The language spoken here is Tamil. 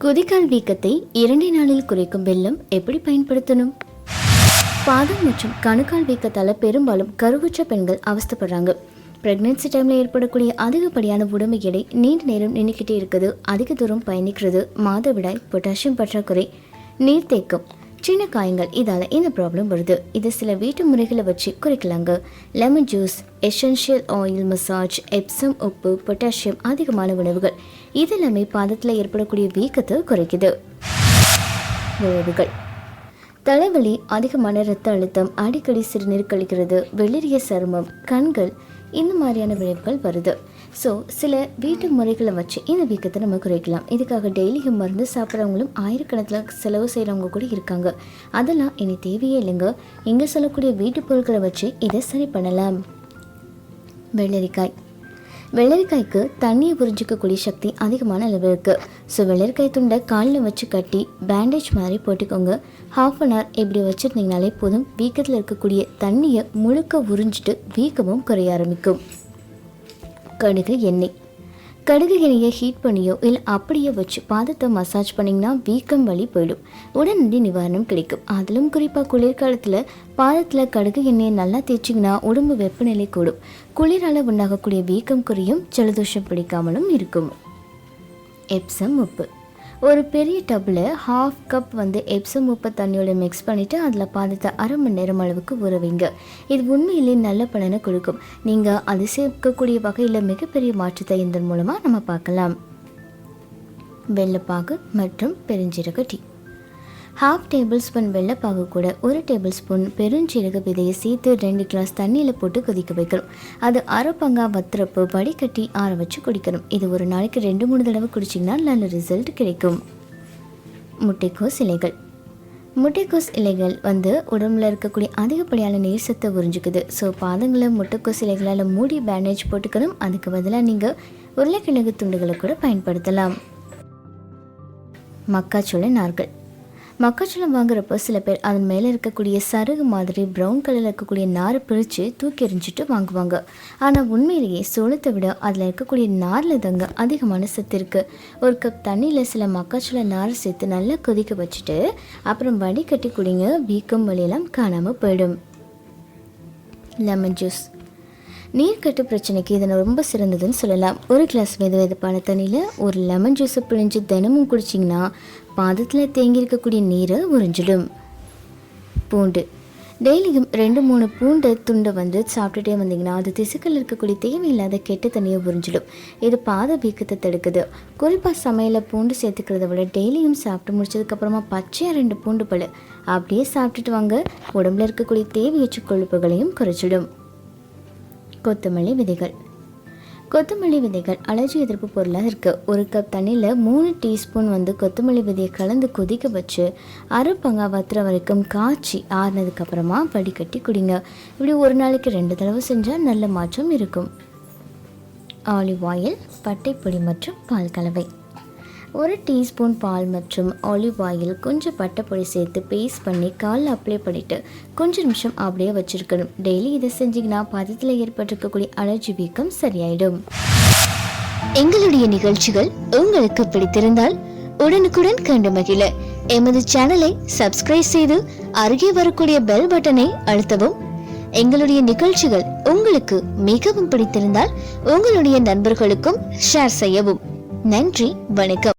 குதிகால் வீக்கத்தை இரண்டே நாளில் குறைக்கும் வெள்ளம் எப்படி பயன்படுத்தணும்? பாதம் மற்றும் கணுக்கால் வீக்கத்தால் பெரும்பாலும் கருவுற்ற பெண்கள் அவஸ்தைப்படுறாங்க. பிரெக்னன்சி டைமில் ஏற்படக்கூடிய அதிகப்படியான உடம்பு எடை நீண்ட நேரம் நின்றுக்கிட்டே இருக்குது. அதிக தூரம் பயணிக்கிறது மாதவிடாய் பொட்டாசியம் பற்றாக்குறை நீர்த்தேக்கம் சின்ன காயங்கள் இதால் இந்த ப்ராப்ளம் வருது? இது சில வீட்டு முறைகளை வச்சு குறைக்கலாங்க. Lemon juice essential oil massage Epsom உப்பு பொட்டாசியம் அதிகமான உணவுகள். இதெல்லாமே பாதத்தில் ஏற்படக்கூடிய வீக்கத்தை குறைக்குது. விளைவுகள் தலைவலி அதிகமான இரத்த அழுத்தம் அடிக்கடி சிறுநீர் கழிக்கிறது வெளிரிய சருமம் கண்கள் இந்த மாதிரியான விளைவுகள் வருது. ஸோ சில வீட்டு முறைகளை வச்சு இந்த வீக்கத்தை நம்ம குறைக்கலாம். இதுக்காக டெய்லியும் மருந்து சாப்பிட்றவங்களும் ஆயிரக்கணக்கில் செலவு செய்கிறவங்க கூட இருக்காங்க. அதெல்லாம் இனி தேவையே இல்லைங்க. இங்கே சொல்லக்கூடிய வீட்டு பொருட்களை வச்சு இதை சரி பண்ணலாம். வெள்ளரிக்காய். வெள்ளரிக்காய்க்கு தண்ணியை புரிஞ்சிக்கக்கூடிய சக்தி அதிகமான அளவு இருக்குது ஸோ வெள்ளரிக்காய் துண்டை காலில் வச்சு கட்டி பேண்டேஜ் மாதிரி போட்டுக்கோங்க. ஹாஃப் அன் ஹவர் இப்படி வச்சுருந்தீங்கனாலே போதும். வீக்கத்தில் இருக்கக்கூடிய தண்ணியை முழுக்க உறிஞ்சிட்டு வீக்கமும் குறைய ஆரம்பிக்கும். கடுகு எண்ணெய். கடுகு எண்ணெயை ஹீட் பண்ணியோ இல்லை அப்படியே வச்சு பாதத்தை மசாஜ் பண்ணிங்கன்னா வீக்கம் வலி போயிடும். உடனடி நிவாரணம் கிடைக்கும். அதிலும் குறிப்பாக குளிர்காலத்தில் பாதத்தில் கடுகு எண்ணெயை நல்லா தேய்ச்சிங்கன்னா உடம்பு வெப்பநிலை கூடும். குளிரால் உண்டாகக்கூடிய வீக்கம் குறையும் ஜலதோஷம் பிடிக்காமலும் இருக்கும். எப்சம் உப்பு ஒரு பெரிய டப்பில் ஹாஃப் கப் வந்து எப்சம் உப்பு தண்ணியோட மிக்ஸ் பண்ணிவிட்டு அதில் பாதத்தை அரை மணி நேரம் அளவுக்கு ஊற வைங்க. இது உண்மையிலேயே நல்ல பலனை கொடுக்கும். நீங்கள் அது சேர்க்கக்கூடிய வகையில் மிகப்பெரிய மாற்றத்தை இதன் மூலமாக நம்ம பார்க்கலாம். வெள்ளைப்பாகு மற்றும் பெருஞ்சீரக டீ. ஹாஃப் டேபிள் ஸ்பூன் வெள்ளைப்பாகு கூட ஒரு டேபிள் ஸ்பூன் பெருஞ்சீரக விதையை சேர்த்து ரெண்டு கிளாஸ் தண்ணியில் போட்டு கொதிக்க வைக்கணும். அது அரை பங்கா வத்துறப்போ வடிகட்டி ஆற வச்சு குடிக்கணும். இது ஒரு நாளைக்கு ரெண்டு மூணு தடவை குடிச்சிங்கன்னா நல்ல ரிசல்ட் கிடைக்கும். முட்டைக்கோஸ் இலைகள். முட்டைக்கோஸ் இலைகள் வந்து உடம்புல இருக்கக்கூடிய அதிகப்படியான நீர் சத்தை உறிஞ்சிக்குது. ஸோ பாதங்களை முட்டைக்கோஸ் இலைகளால் மூடி பேண்டேஜ் போட்டுக்கணும். அதுக்கு பதிலாக நீங்கள் உருளைக்கிழங்கு துண்டுகளை கூட பயன்படுத்தலாம். மக்காச்சோள நார்கள். மக்காச்சோளம் வாங்குறப்போ சில பேர் அதன் மேலே இருக்கக்கூடிய சருகு மாதிரி ப்ரௌன் கலரில் இருக்கக்கூடிய நாரை பிரித்து தூக்கி எறிஞ்சிட்டு வாங்குவாங்க. ஆனால் உண்மையிலேயே சோளத்தை விட அதில் இருக்கக்கூடிய நாரில் தாங்க அதிகமான சத்து இருக்குது ஒரு கப் தண்ணியில் சில மக்காச்சோள நாரை சேர்த்து நல்லா கொதிக்க வச்சுட்டு அப்புறம் வடிகட்டி குடிங்க. வீக்கம் வழியெல்லாம் காணாமல் போயிடும். லெமன் ஜூஸ் நீர்க்கட்டு பிரச்சனைக்கு இது ரொம்ப சிறந்ததுன்னு சொல்லலாம். ஒரு கிளாஸ் வெது வெதுப்பான தண்ணியில் ஒரு லெமன் ஜூஸை பிழிஞ்சு தினமும் குடிச்சிங்கன்னா பாதத்தில் தேங்கி இருக்கக்கூடிய நீரை உறிஞ்சிடும். பூண்டு. டெய்லியும் ரெண்டு மூணு பூண்டு துண்டை வந்து சாப்பிட்டுட்டே வந்தீங்கன்னா அது திசுக்கள் இருக்கக்கூடிய தேவையில்லாத கெட்ட தண்ணியை உறிஞ்சிடும். இது பாத வீக்கத்தை தடுக்குது. குறிப்பாக சமையலில் பூண்டு சேர்த்துக்கிறத விட டெய்லியும் சாப்பிட்டு முடிச்சதுக்கப்புறமா பச்சையாக ரெண்டு பூண்டு பழு அப்படியே சாப்பிட்டுட்டு வாங்க. உடம்புல இருக்கக்கூடிய தேவையற்ற கொழுப்புகளையும் குறைச்சிடும். கொத்தமல்லி விதைகள். கொத்தமல்லி விதைகள் அலர்ஜி எதிர்ப்பு பொருளாக இருக்குது ஒரு கப் தண்ணியில் மூணு டீஸ்பூன் வந்து கொத்தமல்லி விதையை கலந்து கொதிக்க வச்சு அரை பங்கா வத்துற வரைக்கும் காய்ச்சி ஆறுனதுக்கப்புறமா வடிகட்டி குடிங்க. இப்படி ஒரு நாளைக்கு ரெண்டு தடவை செஞ்சால் நல்ல மாற்றம் இருக்கும். ஆலிவ் ஆயில் பட்டைப்பொடி மற்றும் பால் கலவை. ஒரு டீஸ்பூன் பால் மற்றும் ஆலிவ் ஆயில் கொஞ்சம் பட்டைப்பொடி சேர்த்து பேஸ்ட் பண்ணி காலில் அப்ளை பண்ணிவிட்டு கொஞ்சம் நிமிஷம் அப்படியே வச்சுருக்கணும். டெய்லி இதை செஞ்சிங்கன்னா பதத்தில் ஏற்பட்டிருக்கக்கூடிய அலர்ஜி வீக்கம் சரியாயிடும். எங்களுடைய நிகழ்ச்சிகள் உங்களுக்கு பிடித்திருந்தால் உடனுக்குடன் கண்டு மகிழ. எமது சேனலை சப்ஸ்கிரைப் செய்து அருகே வரக்கூடிய பெல் பட்டனை அழுத்தவும். எங்களுடைய நிகழ்ச்சிகள் உங்களுக்கு மிகவும் பிடித்திருந்தால் உங்களுடைய நண்பர்களுக்கும் ஷேர் செய்யவும். நன்றி வணக்கம்.